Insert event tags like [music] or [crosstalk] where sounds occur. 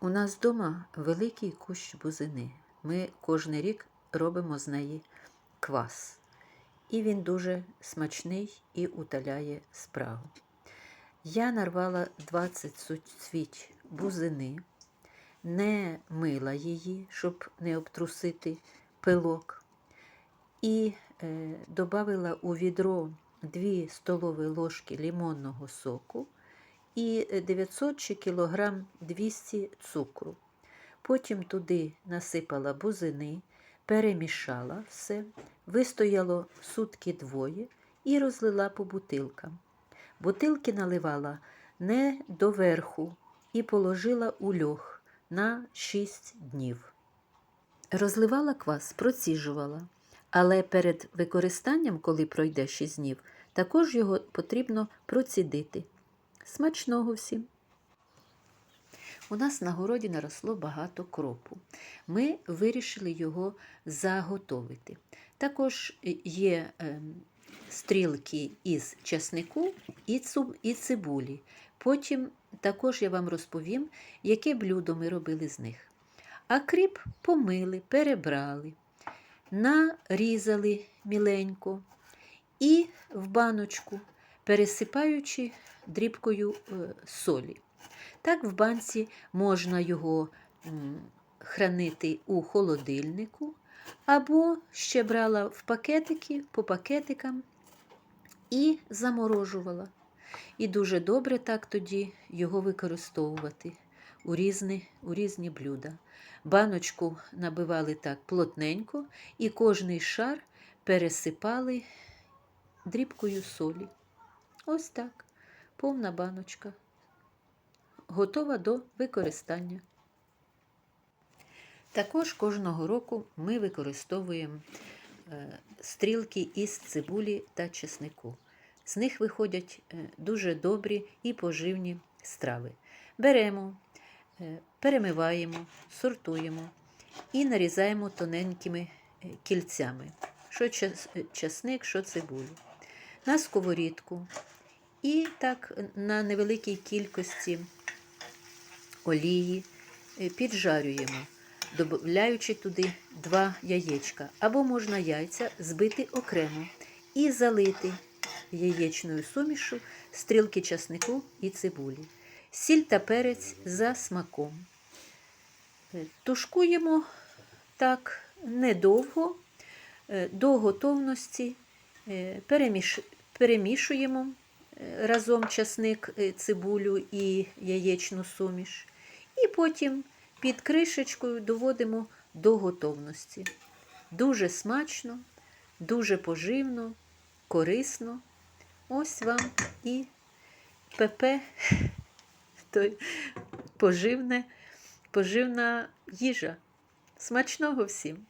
У нас вдома великий кущ бузини. Ми кожен рік робимо з неї квас. І він дуже смачний і утоляє спрагу. Я нарвала 20 суцвіть бузини, не мила її, щоб не обтрусити пилок. І е, додала у відро 2 столові ложки лимонного соку і 900 чи кілограм 200 цукру. Потім туди насипала бузини, перемішала все, вистояло сутки двоє і розлила по бутилкам. Бутилки наливала не доверху і положила у льох на 6 днів. Розливала квас, проціжувала, але перед використанням, коли пройде 6 днів, також його потрібно процідити. Смачного всім! У нас на городі наросло багато кропу. Ми вирішили його заготовити. Також є е, стрілки із часнику і цибулі. Потім також я вам розповім, яке блюдо ми робили з них. А кріп помили, перебрали, нарізали міленько і в баночку, пересипаючи дрібкою е, солі. Так, в банці можна його хранити у холодильнику, або ще брала в пакетики по пакетикам і заморожувала. І дуже добре так тоді його використовувати у різні, у різні блюда. Баночку набивали так плотненько, і кожний шар пересипали дрібкою солі. Ось так, повна баночка готова до використання. Також кожного року ми використовуємо е, стрілки із цибулі та чеснику. З них виходять е, дуже добрі і поживні страви. Беремо, е, перемиваємо, сортуємо і нарізаємо тоненькими кільцями, що чесник, що цибулю. На сковорідку. І так на невеликій кількості олії піджарюємо, додаючи туди два яєчка. Або можна яйця збити окремо і залити яєчною сумішу стрілки часнику і цибулі. Сіль та перець за смаком. Тушкуємо так недовго, до готовності, перемішуємо разом часник, цибулю і яєчну суміш. І потім під кришечкою доводимо до готовності. Дуже смачно, дуже поживно, корисно. Ось вам і ПП, [laughs] той поживне, поживна їжа. Смачного всім!